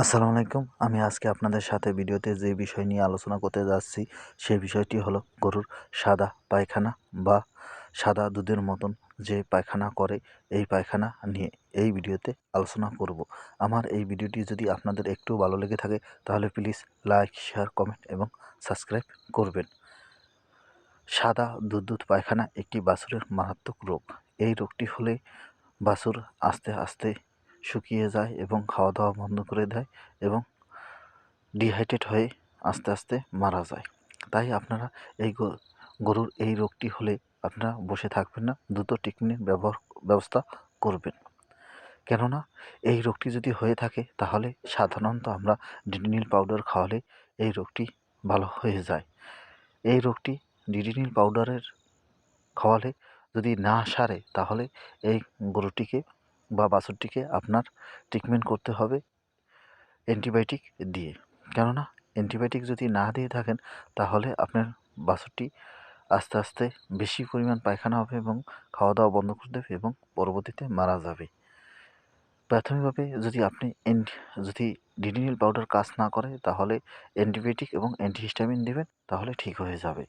আসসালামু আলাইকুম। আমি আজকে আপনাদের সাথে ভিডিওতে যে বিষয় নিয়ে আলোচনা করতে যাচ্ছি সেই বিষয়টি হলো গরুর সাদা পায়খানা বা সাদা দুধের মতন যে পায়খানা করে, এই পায়খানা নিয়ে এই ভিডিওতে আলোচনা করব। আমার এই ভিডিওটি যদি আপনাদের একটু ভালো লেগে থাকে, তাহলে প্লিজ লাইক, শেয়ার, কমেন্ট এবং সাবস্ক্রাইব করবেন। সাদা দুধ দুধ পায়খানা একটি বাছুরের মারাত্মক রোগ। এই রোগটি হলে বাছুর আস্তে আস্তে শুকিয়ে যায় এবং খাওয়া দাওয়া বন্ধ করে দেয় এবং ডিহাইড্রেট হয়ে আস্তে আস্তে মারা যায়। তাই আপনারা এই গরুর এই রোগটি হলে আপনারা বসে থাকবেন না, দ্রুত ট্রিটমেন্ট ব্যবহার, ব্যবস্থা করবেন। কেননা এই রোগটি যদি হয়ে থাকে তাহলে সাধারণত আমরা ডিডিনিল পাউডার খাওয়ালে এই রোগটি ভালো হয়ে যায়। এই রোগটি ডিডিনিল পাউডারের খাওয়ালে যদি না সারে তাহলে এই গরুটিকে বা বাছুরটিকে আপনার ট্রিটমেন্ট করতে হবে অ্যান্টিবায়োটিক দিয়ে। কেননা অ্যান্টিবায়োটিক যদি না দিয়ে থাকেন, তাহলে আপনার বাছুরটি আস্তে আস্তে বেশি পরিমাণ পায়খানা হবে এবং খাওয়া দাওয়া বন্ধ করে দেবে এবং পরবর্তীতে মারা যাবে। প্রাথমিকভাবে যদি আপনি যদি ডিডিনিল পাউডার কাজ না করে, তাহলে অ্যান্টিবায়োটিক এবং অ্যান্টিহিস্টামিন দেবেন, তাহলে ঠিক হয়ে যাবে।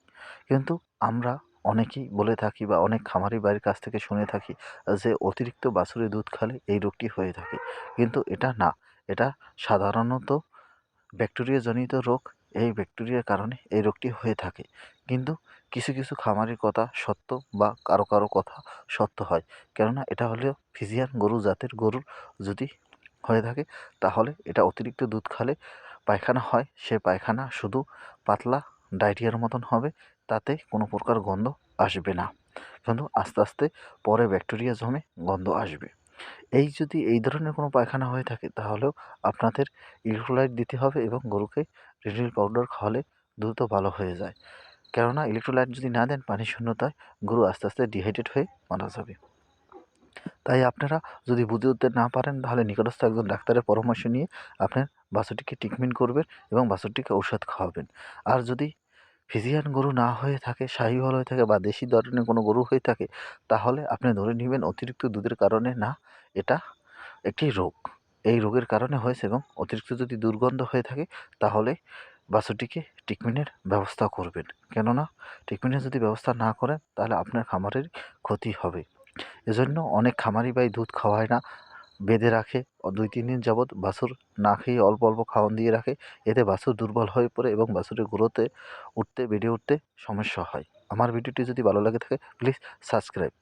কিন্তু আমরা অনেকেই বলে থাকি বা অনেক খামারি বাড়ির কাছ থেকে শুনে থাকি, যে অতিরিক্ত বাছুরের দুধ খালে এই রোগটি হয়ে থাকে। কিন্তু এটা না, এটা সাধারণত ব্যাকটেরিয়াজনিত রোগ। এই ব্যাকটেরিয়ার কারণে এই রোগটি হয়ে থাকে। কিন্তু কিছু কিছু খামারির কথা সত্য বা কারও কারও কথা সত্য হয়। কেননা এটা হলো ফিজিয়ান গরু জাতের গরুর যদি হয়ে থাকে, তাহলে এটা অতিরিক্ত দুধ খালে পায়খানা হয়। সে পায়খানা শুধু পাতলা ডায়রিয়ার মতন হবে। তাতে কোনো প্রকার গন্ধ আসবে না। কিন্তু আস্তে আস্তে পরে ব্যাকটেরিয়া জমে গন্ধ আসবে। এই যদি এই ধরনের কোনো পায়খানা হয়ে থাকে, তাহলেও আপনাদের ইলেকট্রোলাইট দিতে হবে এবং গরুকে রেডিল পাউডার খাওয়ালে দ্রুত ভালো হয়ে যায়। কেননা ইলেকট্রোলাইট যদি না দেন পানি শূন্যতায় গরু আস্তে আস্তে ডিহাইড্রেট হয়ে মারা যাবে। তাই আপনারা যদি বুঝে উঠতে না পারেন, তাহলে নিকটস্থ একজন ডাক্তারের পরামর্শ নিয়ে আপনার বাছুরটিকে ট্রিটমেন্ট করবেন এবং বাছুরটিকে ঔষধ খাওয়াবেন। আর যদি ফিজিয়ান গরু না হয়ে থাকে শাহিওয়াল হয়ে থাকে বা দেশি ধরনের কোনো গরু হয়ে থাকে, তাহলে আপনি ধরে নেবেন অতিরিক্ত দুধের কারণে না, এটা একটি রোগ। এই রোগের কারণে হয়েছে এবং অতিরিক্ত যদি দুর্গন্ধ হয়ে থাকে, তাহলে বাছুরটিকে ট্রিটমেন্টের ব্যবস্থা করবেন। কেননা, ট্রিটমেন্টের যদি ব্যবস্থা না করেন, তাহলে আপনার খামারের ক্ষতি হবে। এজন্য অনেক খামারি ভাই দুধ খাওয়ায় না বেঁধে রাখে। দুই, তিন দিন যাবৎ বাছুর না খেয়ে অল্প অল্প খাওয়ান দিয়ে রাখে। এতে বাছুর দুর্বল হয়ে পড়ে এবং বাছুরের গ্রোথে উঠতে, বেড়ে উঠতে সমস্যা হয়। আমার ভিডিওটি যদি ভালো লাগে থাকে প্লিজ সাবস্ক্রাইব